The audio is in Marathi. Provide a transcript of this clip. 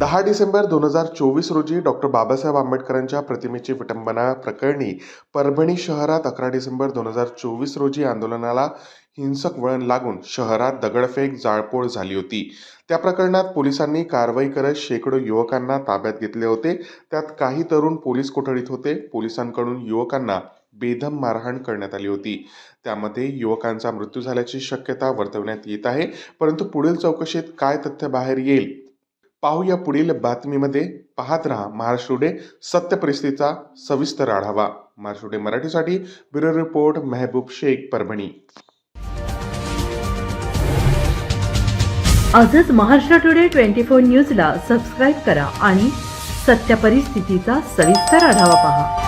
दहा डिसेंबर दोन हजार चोवीस रोजी डॉक्टर बाबासाहेब आंबेडकरांच्या प्रतिमेची विटंबना प्रकरणी परभणी शहरात अकरा डिसेंबर दोन हजार चोवीस रोजी आंदोलनाला हिंसक वळण लागून शहरात दगडफेक जाळपोळ झाली होती. त्या प्रकरणात पोलिसांनी कारवाई करत शेकडो युवकांना ताब्यात घेतले होते. त्यात काही तरुण पोलीस कोठडीत होते. पोलिसांकडून युवकांना बेदम मारहाण करण्यात आली होती. त्यामध्ये युवकांचा मृत्यू झाल्याची शक्यता वर्तवण्यात येत आहे. परंतु पुढील चौकशीत काय तथ्य बाहेर येईल पाहूया पुढील बातमीमध्ये. पाहत रहा महाराष्ट्र टुडे सत्य परिस्थितीचा सविस्तर आढावा. महाराष्ट्र टुडे मराठीसाठी ब्युरो रिपोर्ट मेहबूब शेख परभणी. आजच महाराष्ट्र टुडे ट्वेंटी फोर न्यूजला सबस्क्राईब करा आणि सत्य परिस्थितीचा सविस्तर आढावा पहा.